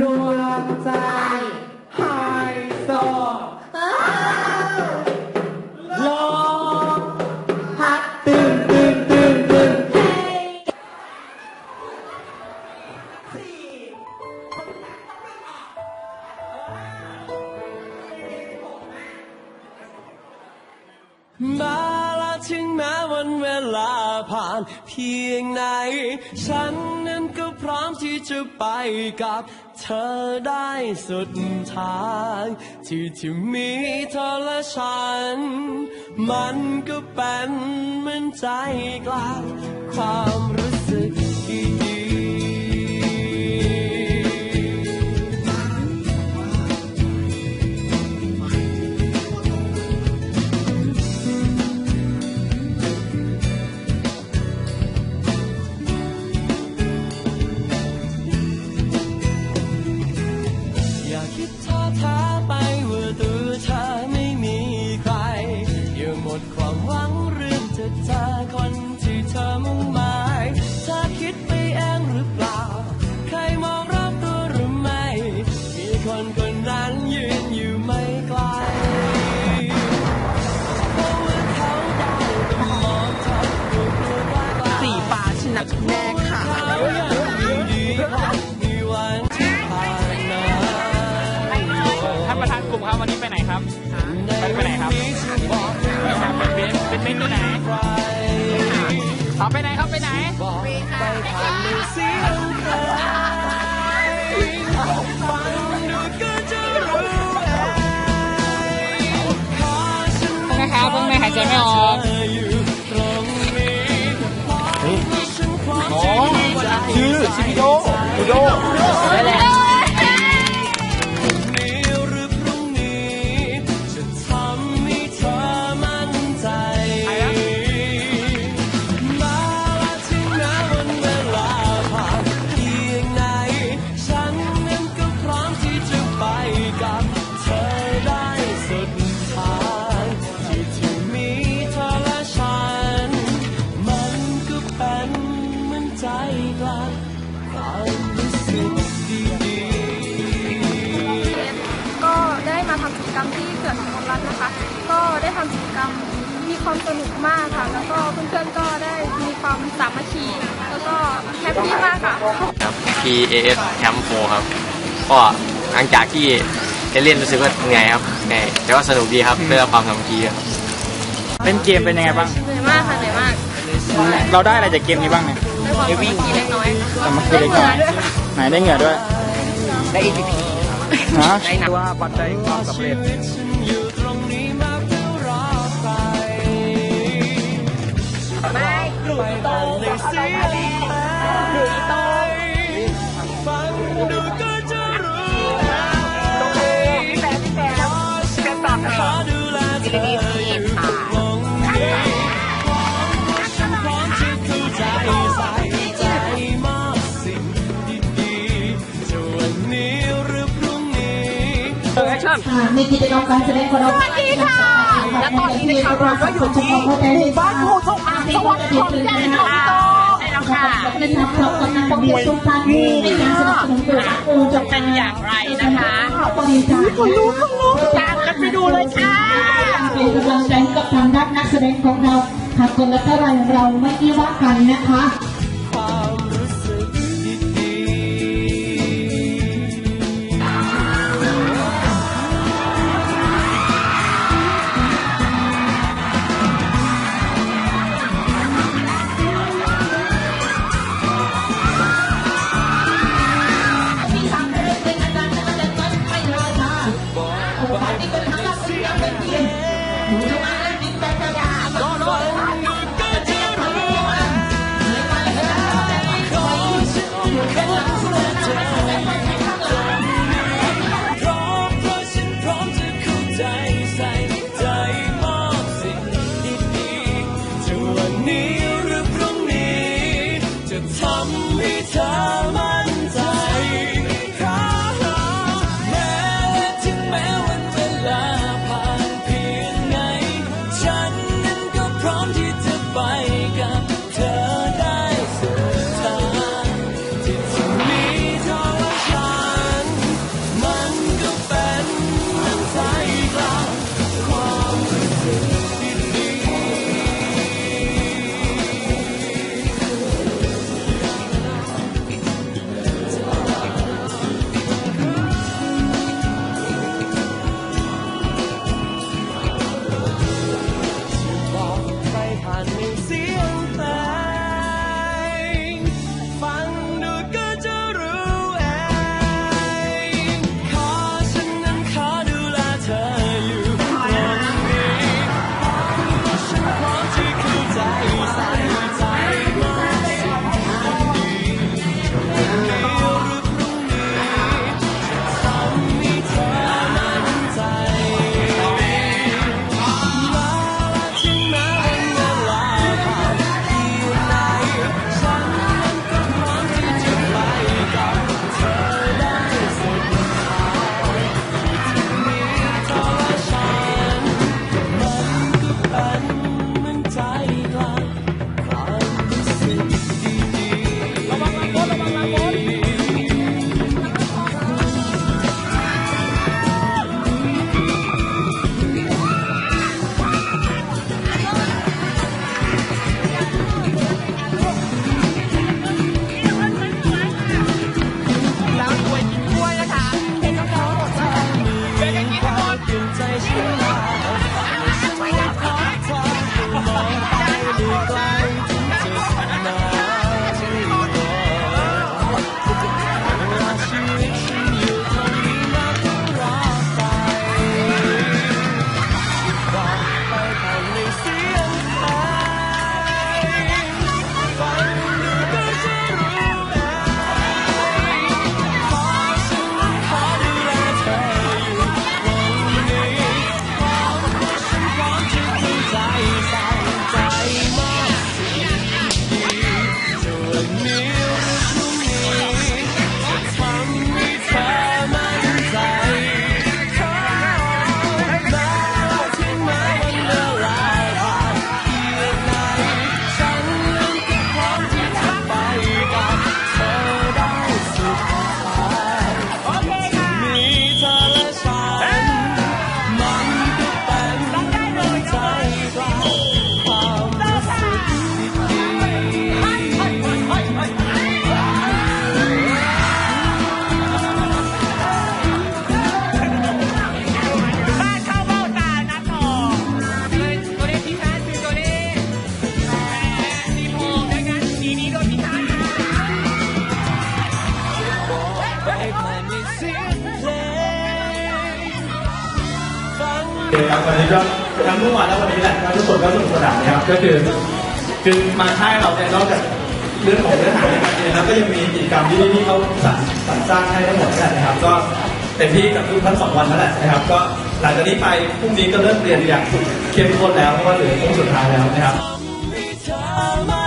รวมใจไฮโซลมพัดตึงตึงตึงตึงมาและถึงแม้วันเวลาผ่านเพียงไหน ฉันนั้นก็พร้อมที่จะไปกับ ธอได้สุดทาง ที่ที่มีเธอและฉัน มันก็เป็นเหมือนใจกลางความรู้ วันนี้ไปไหนครับไปไปไหนครับเป็นเป็นเป็นที่ไหนเอาไปไหนครับไปไหนนะครับเพิ่งไม่หายใจไม่ออก ความสนุกมากค่ะ แล้วก็เพื่อนๆก็ได้มีความสามัคคีแล้วก็แฮปปี้มากค่ะ ครับ PAS Camp 4ครับ ก็หลังจากที่ได้เล่นรู้สึกว่าเหนื่อยครับเหนื่อยแต่ว่าสนุกดีครับเพื่อความสามัคคีครับเล่นเกมเป็นยังไงบ้าง เหนื่อยมากค่ะเหนื่อยมากเราได้อะไรจากเกมนี้บ้างเนี่ยด้วยความสามัคคีเล็กน้อยสามัคคีเล็กน้อยไหนได้เหงื่อด้วย ได้ EPP ฮะได้นะว่าปัจจัยความสำเร็จ ในกิจกรรมการแสดงของเราสวัสดีค่ะ และตอนนี้นะคะเราก็อยู่ที่หมู่บ้านภูทงอาสวัสดิ์ขอนแก่นค่ะใช่แล้วค่ะนะครับเรากำลังเรียนชมการนี้ในกาสนับสนุนโดยปูจะเป็นอย่างไรนะคะบริการคนรู้คนรู้ตามกันไปดูเลยค่ะเป็นกำลังใจกับทางด้านนักแสดงของเราหากคนละเท่าไรเราไม่ได้ว่ากันนะคะ วานและวันนี้แหละทุกคนก็สนุกสนานนะครับก็คือคือมาค่ายเราเนี่ยนอกจากเรื่องของเนื้อหาในการเรียนแล้วก็ยังมีกิจกรรมที่ที่เขาสรรสรรสร้างให้ทั้งหมดนั่แหละนะครับ ก็เต็มที่กับทุกทั้งสองวันนั่นแหละนะครับ ก็หลังจากนี้ไปพรุ่งนี้ก็เริ่มเรียนอย่างเข้มข้นแล้วเพราะว่าเหลือโค้งสุดท้ายแล้วนะครับ